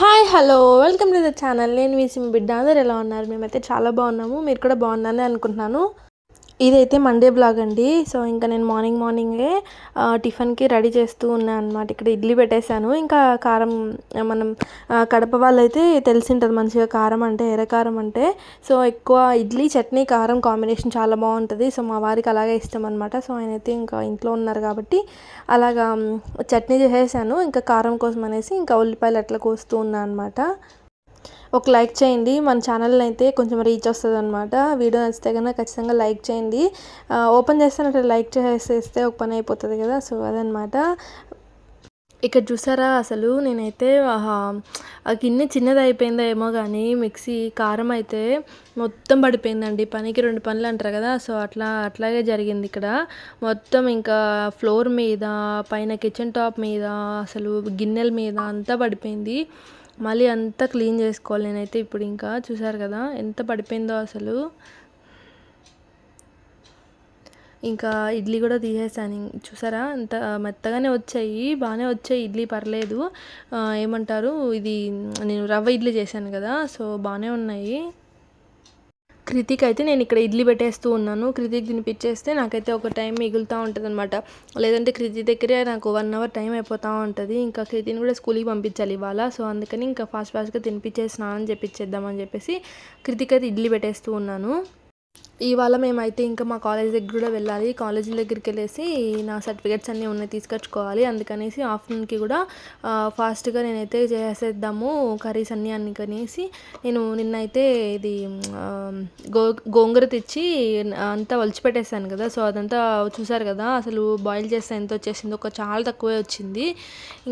Hi hello. Welcome to the channel. నేను వీసి మీ బిడ్డ. అందరు ఎలా ఉన్నారు? మేమైతే చాలా బాగున్నాము. మీరు కూడా బాగున్నారని అనుకుంటున్నాను. ఇదైతే మండే బ్లాగ్ అండి. సో ఇంకా నేను మార్నింగ్ మార్నింగే టిఫిన్కి రెడీ చేస్తూ ఉన్నాను అనమాట ఇక్కడ ఇడ్లీ పెట్టేశాను. ఇంకా కారం మనం కడప వాళ్ళైతే తెలిసి ఉంటుంది మంచిగా కారం అంటే ఎర్ర కారం అంటే. సో ఎక్కువ ఇడ్లీ చట్నీ కారం కాంబినేషన్ చాలా బాగుంటుంది. సో మా వారికి అలాగే ఇష్టం అనమాట సో ఆయన అయితే ఇంకా ఇంట్లో ఉన్నారు కాబట్టి అలాగా చట్నీ చేసేసాను. ఇంకా కారం కోసం అనేసి ఇంకా ఉల్లిపాయలు అట్లా కోస్తూ ఉన్నాను అనమాట ఒక లైక్ చేయండి. మన ఛానల్ అయితే కొంచెం రీచ్ వస్తుంది అనమాట వీడియో నచ్చితే కనుక ఖచ్చితంగా లైక్ చేయండి. ఓపెన్ చేస్తానంటే లైక్ చేసేస్తే ఒక పని అయిపోతుంది కదా. సో అదనమాట ఇక్కడ చూసారా అసలు నేనైతే ఆహా, ఆ గిన్నె చిన్నది అయిపోయిందో ఏమో కానీ మిక్సీ కారం అయితే మొత్తం పడిపోయిందండి. పనికి రెండు పనులు అంటారు కదా. సో అట్లా అట్లాగే జరిగింది ఇక్కడ. మొత్తం ఇంకా ఫ్లోర్ మీద పైన కిచెన్ టాప్ మీద అసలు గిన్నెల మీద అంతా పడిపోయింది. మళ్ళీ అంతా క్లీన్ చేసుకోవాలి నేనైతే ఇప్పుడు ఇంకా. చూసారు కదా ఎంత పడిపోయిందో అసలు. ఇంకా ఇడ్లీ కూడా తీసేసాను. చూసారా? అంత మెత్తగానే వచ్చాయి. బాగానే వచ్చాయి. ఇడ్లీ పర్లేదు. ఏమంటారు? ఇది నేను రవ్వ ఇడ్లీ చేశాను కదా సో బాగానే ఉన్నాయి. కృతిక్ అయితే నేను ఇక్కడ ఇడ్లీ పెట్టేస్తూ ఉన్నాను. కృతిక్ తినిపించేస్తే నాకైతే ఒక టైం మిగులుతూ ఉంటుంది అనమాట లేదంటే కృతి దగ్గరే నాకు వన్ అవర్ టైం అయిపోతూ ఉంటుంది. ఇంకా కృతిని కూడా స్కూల్కి పంపించాలి ఇవాళ. సో అందుకని ఇంకా ఫాస్ట్ ఫాస్ట్గా తినిపించేసి స్నానం చేపించేద్దామని చెప్పేసి కృతిక్ అయితే ఇడ్లీ పెట్టేస్తూ ఉన్నాను. ఇవాళ మేమైతే ఇంకా మా కాలేజ్ దగ్గర కూడా వెళ్ళాలి. కాలేజీ దగ్గరికి వెళ్ళేసి నా సర్టిఫికేట్స్ అన్నీ ఉన్నాయి తీసుకొచ్చుకోవాలి. అందుకనేసి ఆఫ్టర్నూన్కి కూడా ఫాస్ట్గా నేనైతే చేసేద్దాము కర్రీస్ అన్నీ అందుకనేసి నేను నిన్నైతే ఇది గో గోంగూర తెచ్చి అంతా ఒలిచిపెట్టేసాను కదా. సో అదంతా చూసారు కదా అసలు బాయిల్ చేస్తే ఎంత వచ్చేసింది. ఒక చాలా తక్కువే వచ్చింది.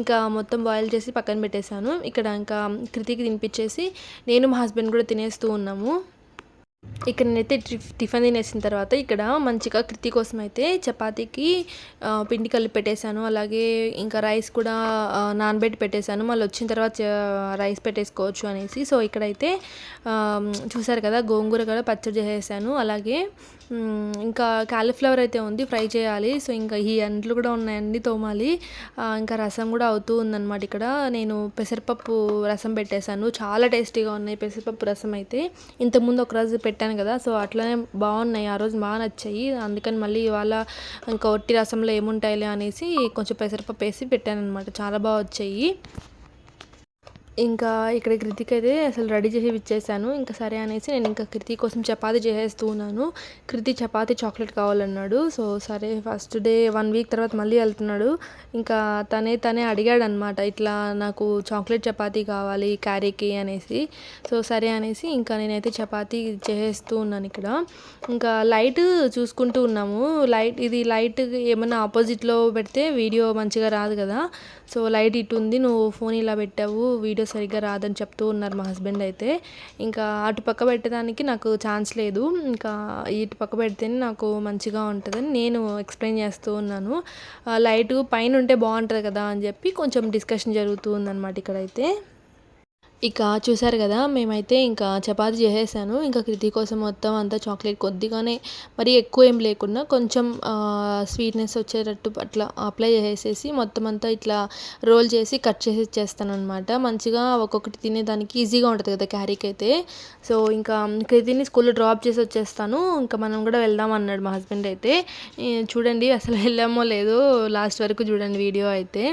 ఇంకా మొత్తం బాయిల్ చేసి పక్కన పెట్టేశాను. ఇక్కడ ఇంకా కృతికి తినిపించేసి నేను మా హస్బెండ్ కూడా తినేస్తూ ఉన్నాము. ఇక్కడ నేనైతే టిఫిన్ తినేసిన తర్వాత ఇక్కడ మంచిగా కృతి కోసం అయితే చపాతీకి పిండి కలిపి పెట్టేశాను. అలాగే ఇంకా రైస్ కూడా ఆ, నానబెట్టి పెట్టేశాను. మళ్ళీ వచ్చిన తర్వాత రైస్ పెట్టేసుకోవచ్చు అనేసి. సో ఇక్కడైతే చూసారు కదా గోంగూర కూడా పచ్చడి చేసేసాను. అలాగే ఇంకా క్యాలీఫ్లవర్ అయితే ఉంది ఫ్రై చేయాలి. సో ఇంకా ఈ అంట్లు కూడా ఉన్నాయండి తోమాలి. ఇంకా రసం కూడా అవుతూ ఉందన్నమాట ఇక్కడ. నేను పెసరపప్పు రసం పెట్టేశాను. చాలా టేస్టీగా ఉన్నాయి పెసరపప్పు రసం అయితే. ఇంతకుముందు ఒక రోజు పెట్టాను కదా సో అట్లనే బాగున్నాయి. ఆ రోజు బాగా నచ్చాయి. అందుకని మళ్ళీ ఇవాళ ఇంకా ఒట్టి రసంలో ఏముంటాయిలే అనేసి కొంచెం పెసరపప్పు వేసి పెట్టాను అనమాట చాలా బాగా వచ్చాయి. ఇంకా ఇక్కడ కృతికి అయితే అసలు రెడీ చేసి ఇచ్చేసాను. ఇంకా సరే అనేసి నేను ఇంకా కృతి కోసం చపాతీ చేసేస్తూ ఉన్నాను. కృతి చపాతీ చాక్లెట్ కావాలన్నాడు. సో సరే ఫస్ట్ డే వన్ వీక్ తర్వాత మళ్ళీ వెళ్తున్నాడు. ఇంకా తనే తనే అడిగాడు అనమాట ఇట్లా నాకు చాక్లెట్ చపాతీ కావాలి క్యారీకి అనేసి. సో సరే అనేసి ఇంకా నేనైతే చపాతీ చేసేస్తూ ఉన్నాను ఇక్కడ. ఇంకా లైట్ చూసుకుంటూ ఉన్నాము. లైట్ ఇది లైట్ ఏమన్నా ఆపోజిట్లో పెడితే వీడియో మంచిగా రాదు కదా. సో లైట్ ఇటు ఉంది నువ్వు ఫోన్ ఇలా పెట్టావు వీడియో సరిగ్గా రాదని చెప్తూ ఉన్నారు మా హస్బెండ్ అయితే. ఇంకా అటు పక్క పెట్టడానికి నాకు ఛాన్స్ లేదు. ఇంకా ఇటు పక్క పెడితేనే నాకు మంచిగా ఉంటుందని నేను ఎక్స్ప్లెయిన్ చేస్తూ ఉన్నాను. లైట్ పైన ఉంటే బాగుంటుంది కదా అని చెప్పి కొంచెం డిస్కషన్ జరుగుతూ ఉందన్నమాట ఇక్కడైతే. ఇక చూసారు కదా మేమైతే ఇంకా చపాతి చేసేసాను. ఇంకా కృతి కోసం మొత్తం అంతా చాక్లెట్ కొద్దిగానే మరి ఎక్కువ ఏం లేకుండా కొంచెం స్వీట్నెస్ వచ్చేటట్టు అట్లా అప్లై చేసేసి మొత్తం అంతా ఇట్లా రోల్ చేసి కట్ చేసి ఇచ్చేస్తాను అనమాట మంచిగా ఒక్కొక్కటి తినేదానికి ఈజీగా ఉంటుంది కదా క్యారీకి అయితే సో ఇంకా కృతిని స్కూల్లో డ్రాప్ చేసి వచ్చేస్తాను. ఇంకా మనం కూడా వెళ్దాం అన్నాడు మా హస్బెండ్ అయితే. చూడండి అసలు వెళ్ళామో లేదో లాస్ట్ వరకు చూడండి వీడియో అయితే.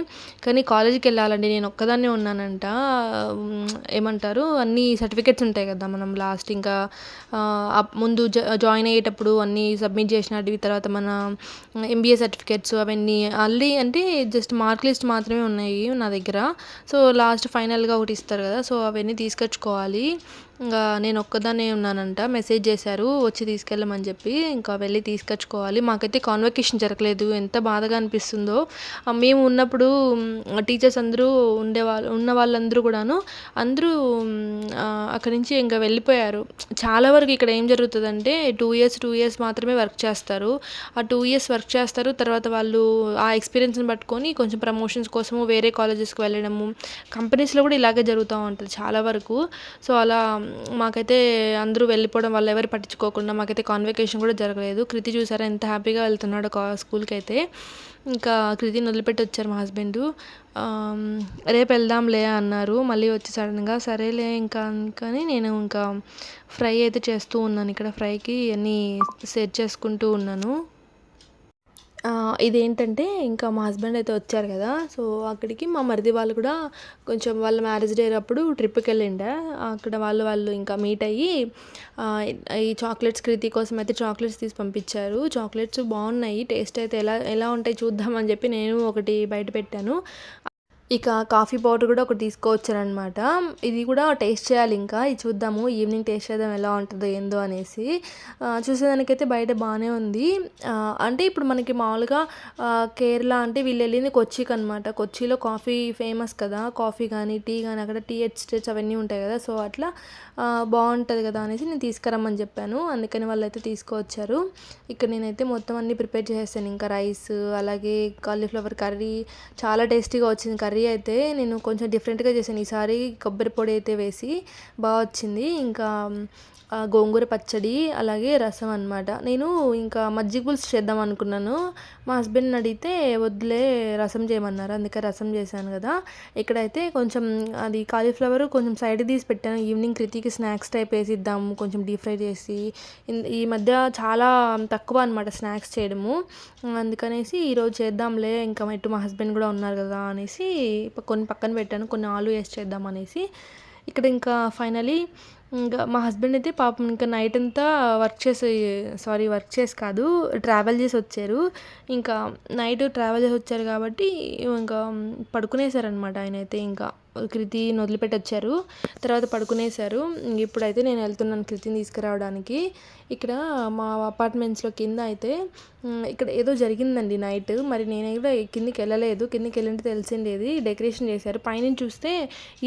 కానీ కాలేజీకి వెళ్ళాలండి నేను ఒక్కదాన్నే ఉన్నానంట. ఏమంటారు అన్ని సర్టిఫికెట్స్ ఉంటాయి కదా మనం లాస్ట్ ఇంకా అప్- ముందు జా- జాయిన్ అయ్యేటప్పుడు అన్నీ సబ్మిట్ చేసినవి తర్వాత మన ఎంబీఏ సర్టిఫికెట్స్ అవన్నీ అల్లి అంటే జస్ట్ మార్క్ లిస్ట్ మాత్రమే ఉన్నాయి నా దగ్గర. సో లాస్ట్ ఫైనల్గా ఒకటి ఇస్తారు కదా సో అవన్నీ తీసుకొచ్చుకోవాలి. ఇంకా నేను ఒక్కదాన్నే ఉన్నానంట. మెసేజ్ చేశారు వచ్చి తీసుకెళ్ళమని చెప్పి ఇంకా వెళ్ళి తీసుకొచ్చుకోవాలి. మాకైతే కాన్వకేషన్ జరగలేదు. ఎంత బాధగా అనిపిస్తుందో. మేము ఉన్నప్పుడు టీచర్స్ అందరూ ఉండేవాళ్ళు ఉన్న వాళ్ళందరూ కూడాను అందరూ అక్కడి నుంచి ఇంకా వెళ్ళిపోయారు. చాలా వరకు ఇక్కడ ఏం జరుగుతుందంటే టూ ఇయర్స్ టూ ఇయర్స్ మాత్రమే వర్క్ చేస్తారు. ఆ టూ ఇయర్స్ వర్క్ చేస్తారు. తర్వాత వాళ్ళు ఆ ఎక్స్పీరియన్స్ని పట్టుకొని కొంచెం ప్రమోషన్స్ కోసము వేరే కాలేజెస్కి వెళ్ళడము కంపెనీస్లో కూడా ఇలాగే జరుగుతూ ఉంటుంది చాలా వరకు. సో అలా మాకైతే అందరూ వెళ్ళిపోవడం వల్ల ఎవరు పట్టించుకోకుండా మాకైతే కాన్వకేషన్ కూడా జరగలేదు. కృతి చూసారా ఎంత హ్యాపీగా వెళ్తున్నాడు స్కూల్కి అయితే ఇంకా కృతిని వదిలిపెట్టి వచ్చారు మా హస్బెండ్ రేపు వెళ్దాంలే అన్నారు. మళ్ళీ వచ్చి సడన్గా సరేలే ఇంకా అందుకని నేను ఇంకా ఫ్రై అయితే చేస్తూ ఉన్నాను. ఇక్కడ ఫ్రైకి అన్నీ సెట్ చేసుకుంటూ ఉన్నాను. ఇదేంటంటే ఇంకా మా హస్బెండ్ అయితే వచ్చారు కదా సో అక్కడికి మా మరిది వాళ్ళు కూడా కొంచెం వాళ్ళ మ్యారేజ్ డే అప్పుడు ట్రిప్కి వెళ్ళిండే. అక్కడ వాళ్ళు వాళ్ళు ఇంకా మీట్ అయ్యి ఈ చాక్లెట్స్ కృతి కోసం అయితే చాక్లెట్స్ తీసి పంపించారు. చాక్లెట్స్ బాగున్నాయి టేస్ట్ అయితే ఎలా ఎలా ఉంటాయి చూద్దామని చెప్పి నేను ఒకటి బయట పెట్టాను. ఇక కాఫీ పౌడర్ కూడా ఒకటి తీసుకోవచ్చారనమాట. ఇది కూడా టేస్ట్ చేయాలి ఇంకా. ఇది చూద్దాము ఈవినింగ్ టేస్ట్ చేద్దాం ఎలా ఉంటుందో ఏందో అనేసి. చూసేదానికైతే బయట బాగానే ఉంది. అంటే ఇప్పుడు మనకి మామూలుగా కేరళ అంటే వీళ్ళు వెళ్ళింది కొచ్చికి అనమాట కొచ్చిలో కాఫీ ఫేమస్ కదా. కాఫీ కానీ టీ కానీ అక్కడ టీ ఎస్టేట్స్ అవన్నీ ఉంటాయి కదా. సో అట్లా బాగుంటుంది కదా అనేసి నేను తీసుకురమ్మని చెప్పాను. అందుకని వాళ్ళు అయితే తీసుకువచ్చారు. ఇక్కడ నేనైతే మొత్తం అన్నీ ప్రిపేర్ చేసేసాను. ఇంకా రైస్ అలాగే కాలీఫ్లవర్ కర్రీ చాలా టేస్టీగా వచ్చింది కర్రీ. కర్రీ అయితే నేను కొంచెం డిఫరెంట్గా చేశాను. ఈసారి కొబ్బరి పొడి అయితే వేసి బాగా వచ్చింది. ఇంకా గోంగూర పచ్చడి అలాగే రసం అనమాట నేను ఇంకా మజ్జిగ పులుసు చేద్దాం అనుకున్నాను. మా హస్బెండ్ని అడిగితే వద్దులే రసం చేయమన్నారు. అందుకే రసం చేశాను కదా. ఇక్కడైతే కొంచెం అది కాలీఫ్లవర్ కొంచెం సైడ్ తీసి పెట్టాను. ఈవినింగ్ కృతికి స్నాక్స్ టైప్ వేసి ఇద్దాము కొంచెం డీప్ ఫ్రై చేసి ఈ మధ్య చాలా తక్కువ అనమాట స్నాక్స్ చేయడము. అందుకనేసి ఈరోజు చేద్దాంలే. ఇంకా ఇటు మా హస్బెండ్ కూడా ఉన్నారు కదా అనేసి కొన్ని పక్కన పెట్టాను కొన్ని ఆలు వేసి చేద్దాం అనేసి ఇక్కడ ఇంకా ఫైనలీ ఇంకా మా హస్బెండ్ అయితే పాపం ఇంకా నైట్ అంతా వర్క్ చేసి సారీ వర్క్ చేసి కాదు ట్రావెల్ చేసి వచ్చారు. ఇంకా నైట్ ట్రావెల్ చేసి వచ్చారు కాబట్టి ఇంకా పడుకునేసారనమాట ఆయన అయితే ఇంకా కృతిని వదిలిపెట్టి వచ్చారు. తర్వాత పడుకునేశారు ఇప్పుడైతే నేను వెళ్తున్నాను కృతిని తీసుకురావడానికి. ఇక్కడ మా అపార్ట్మెంట్స్లో కింద అయితే ఇక్కడ ఏదో జరిగిందండి నైట్. మరి నేను కూడా కిందికి వెళ్ళలేదు. కిందికి వెళ్ళింటే తెలిసిండేది. డెకరేషన్ చేశారు. పైన చూస్తే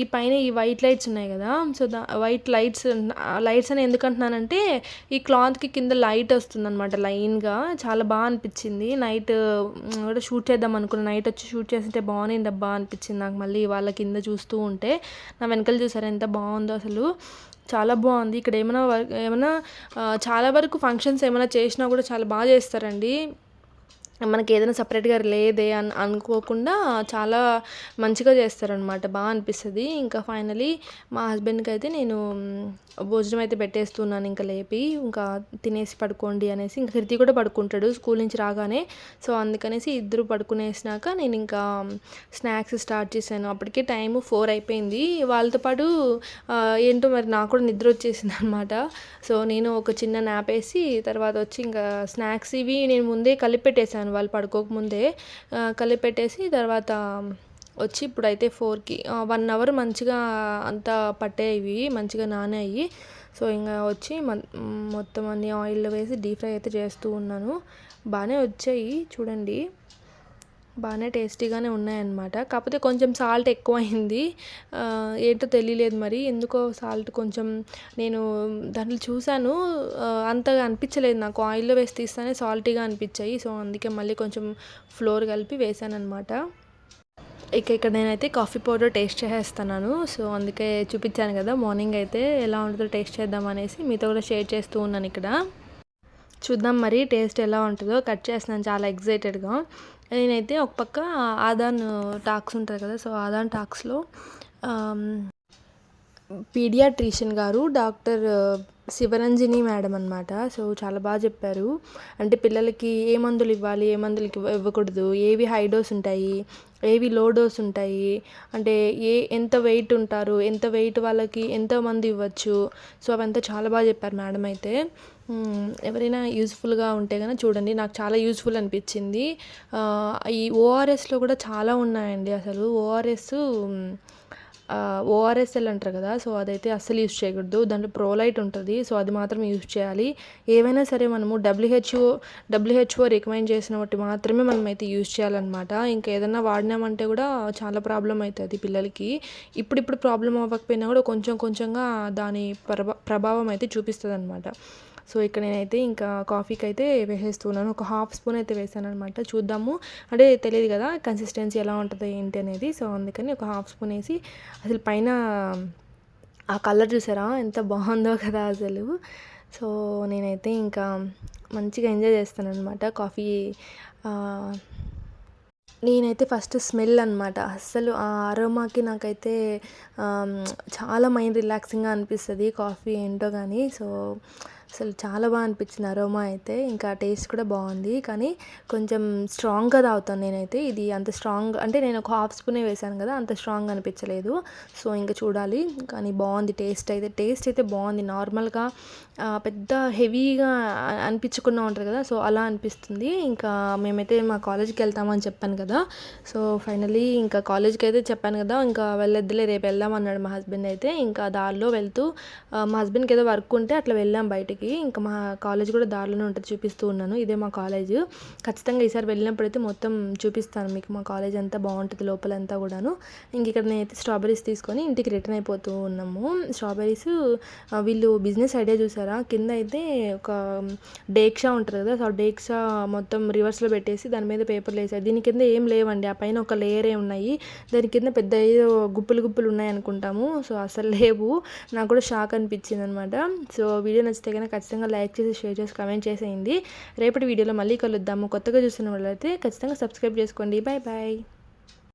ఈ పైన ఈ వైట్ లైట్స్ ఉన్నాయి కదా. So the white lights lights అని ఎందుకు అంటున్నానంటే ఈ క్లాత్కి కింద లైట్ వస్తుంది అనమాట లైన్గా. చాలా బాగా అనిపించింది. నైట్ కూడా షూట్ చేద్దాం అనుకున్న. నైట్ వచ్చి షూట్ చేస్తుంటే బాగుంది అబ్బా అనిపించింది నాకు మళ్ళీ వాళ్ళ కింద చూస్తూ ఉంటే. నా వెనకలు చూసారు ఎంత బాగుందో అసలు. చాలా బాగుంది. ఇక్కడ ఏమైనా వర్క్ ఏమైనా చాలా వరకు ఫంక్షన్స్ ఏమైనా చేసినా కూడా చాలా బాగా చేస్తారండి. మనకి ఏదైనా సపరేట్గా లేదే అని అనుకోకుండా చాలా మంచిగా చేస్తారనమాట బాగా అనిపిస్తుంది. ఇంకా ఫైనలీ మా హస్బెండ్కి అయితే నేను భోజనం అయితే పెట్టేస్తున్నాను. ఇంకా లేపి ఇంకా తినేసి పడుకోండి అనేసి ఇంకా కృతి కూడా పడుకుంటాడు. స్కూల్ నుంచి రాగానే. సో అందుకనేసి ఇద్దరు పడుకునేసినాక నేను ఇంకా స్నాక్స్ స్టార్ట్ చేశాను. అప్పటికే టైం ఫోర్ అయిపోయింది. వాళ్ళతో పాటు ఏంటో మరి నాకు కూడా నిద్ర వచ్చేసింది అనమాట సో నేను ఒక చిన్న నాపేసి తర్వాత వచ్చి ఇంకా స్నాక్స్ ఇవి నేను ముందే కలిపి పెట్టేశాను. వాళ్ళు పడుకోకముందే కలిపెట్టేసి తర్వాత వచ్చి ఇప్పుడైతే ఫోర్కి వన్ అవర్ మంచిగా అంతా పట్టేవి మంచిగా నానాయి. సో ఇంకా వచ్చి మొత్తం అన్ని ఆయిల్లో వేసి డీప్ ఫ్రై అయితే చేస్తూ ఉన్నాను. బాగానే వచ్చాయి చూడండి. బాగానే టేస్టీగానే ఉన్నాయన్నమాట. కాకపోతే కొంచెం సాల్ట్ ఎక్కువైంది. ఏంటో తెలియలేదు మరి. ఎందుకో సాల్ట్ కొంచెం నేను దాంట్లో చూశాను. అంతగా అనిపించలేదు నాకు. ఆయిల్లో వేసి తీస్తానే సాల్టీగా అనిపించాయి. సో అందుకే మళ్ళీ కొంచెం ఫ్లోర్ కలిపి వేసాను అనమాట ఇక ఇక్కడ నేనైతే కాఫీ పౌడర్ టేస్ట్ చేసేస్తున్నాను. సో అందుకే చూపించాను కదా మార్నింగ్ అయితే ఎలా ఉంటుందో టేస్ట్ చేద్దాం అనేసి మీతో కూడా షేర్ చేస్తూ ఉన్నాను ఇక్కడ. చూద్దాం మరి టేస్ట్ ఎలా ఉంటుందో. కట్ చేస్తున్నాను చాలా ఎగ్జైటెడ్గా నేనైతే ఒక పక్క ఆదాన్ టాక్స్ ఉంటుంది కదా సో ఆదాన్ టాక్స్లో పీడియాట్రిషియన్ గారు డాక్టర్ శివరంజని మేడం అనమాట సో చాలా బాగా చెప్పారు. అంటే పిల్లలకి ఏ మందులు ఇవ్వాలి ఏ మందులకి ఇవ్వకూడదు ఏవి హై డోస్ ఉంటాయి ఏవి లో డోస్ ఉంటాయి. అంటే ఏ ఎంత వెయిట్ ఉంటారు ఎంత వెయిట్ వాళ్ళకి ఎంత మంది ఇవ్వచ్చు. సో అవంతా చాలా బాగా చెప్పారు మేడం అయితే. ఎవరైనా యూస్ఫుల్గా ఉంటే కనుక చూడండి. నాకు చాలా యూస్ఫుల్ అనిపించింది. ఈ ఓఆర్ఎస్లో కూడా చాలా ఉన్నాయండి అసలు. ఓఆర్ఎస్ ఓఆర్ఎస్ఎల్ అంటారు కదా సో అదైతే అస్సలు యూస్ చేయకూడదు. దాంట్లో ప్రోలైట్ ఉంటుంది సో అది మాత్రం యూస్ చేయాలి. ఏవైనా సరే మనము డబ్ల్యూహెచ్ఓ డబ్ల్యూహెచ్ఓ రికమెండ్ చేసిన వాటి మాత్రమే మనం అయితే యూస్ చేయాలన్నమాట. ఇంకా ఏదైనా వాడినామంటే కూడా చాలా ప్రాబ్లం అవుతుంది పిల్లలకి. ఇప్పుడిప్పుడు ప్రాబ్లం అవ్వకపోయినా కూడా కొంచెం కొంచెంగా దాని ప్రభావం అయితే చూపిస్తుంది అనమాట సో ఇక్కడ నేనైతే ఇంకా కాఫీకి అయితే వేసేస్తున్నాను. ఒక హాఫ్ స్పూన్ అయితే వేసాను అనమాట చూద్దాము. అంటే తెలియదు కదా కన్సిస్టెన్సీ ఎలా ఉంటుందో ఏంటి అనేది. సో అందుకని ఒక హాఫ్ స్పూన్ వేసి అసలు పైన ఆ కలర్ చూసారా? ఎంత బాగుందో కదా అసలు. సో నేనైతే ఇంకా మంచిగా ఎంజాయ్ చేస్తాను అనమాట కాఫీ నేనైతే ఫస్ట్ స్మెల్ అనమాట అస్సలు ఆ అరోమాకి నాకైతే చాలా మైండ్ రిలాక్సింగ్గా అనిపిస్తుంది కాఫీ ఏంటో కానీ సో అసలు చాలా బాగా అనిపించింది అరోమా అయితే. ఇంకా టేస్ట్ కూడా బాగుంది. కానీ కొంచెం స్ట్రాంగ్గా తాగుతాను నేనైతే. ఇది అంత స్ట్రాంగ్ అంటే నేను ఒక హాఫ్ స్పూనే వేసాను కదా అంత స్ట్రాంగ్ అనిపించలేదు. సో ఇంకా చూడాలి. కానీ బాగుంది టేస్ట్ అయితే. టేస్ట్ అయితే బాగుంది. నార్మల్గా పెద్ద హెవీగా అనిపించకుండా ఉంటుంది కదా సో అలా అనిపిస్తుంది. ఇంకా మేమైతే మా కాలేజ్కి వెళ్తామని చెప్పాను కదా. సో ఫైనలీ ఇంకా కాలేజ్కి అయితే చెప్పాను కదా ఇంకా వెళ్ళొద్దులే రేపు వెళ్దాం అన్నాడు మా హస్బెండ్ అయితే. ఇంకా దారిలో వెళ్తూ మా హస్బెండ్కి ఏదో వర్క్ ఉంటే అట్లా వెళ్ళాం బయటికి. ఇంకా మా కాలేజ్ కూడా దారిలోనే ఉంటుంది చూపిస్తూ ఉన్నాను. ఇదే మా కాలేజ్. ఖచ్చితంగా ఈసారి వెళ్ళినప్పుడు అయితే మొత్తం చూపిస్తాను మీకు మా కాలేజ్ అంతా బాగుంటుంది లోపలంతా కూడాను. ఇంక ఇక్కడ నేనైతే స్ట్రాబెరీస్ తీసుకొని ఇంటికి రిటర్న్ అయిపోతూ ఉన్నాము. స్ట్రాబెరీస్ వీళ్ళు బిజినెస్ ఐడియా చూసారా? కింద అయితే ఒక డేక్షా ఉంటుంది కదా సో ఆ డేక్షా మొత్తం రివర్స్లో పెట్టేసి దాని మీద పేపర్లు వేసారు. దీని కింద ఏం లేవండి. ఆ పైన ఒక లేయరే ఉన్నాయి. దాని కింద పెద్ద ఏదో గుప్పులు గుప్పులు ఉన్నాయి అనుకుంటాము. సో అసలు లేవు. నాకు కూడా షాక్ అనిపించింది అనమాట సో వీడియో నచ్చితే కనుక ఖచ్చితంగా లైక్ చేసి షేర్ చేసి కమెంట్ చేసేయండి. రేపటి వీడియోలో మళ్ళీ కలుద్దాము. కొత్తగా చూస్తున్న వాళ్ళైతే ఖచ్చితంగా సబ్స్క్రైబ్ చేసుకోండి. Bye bye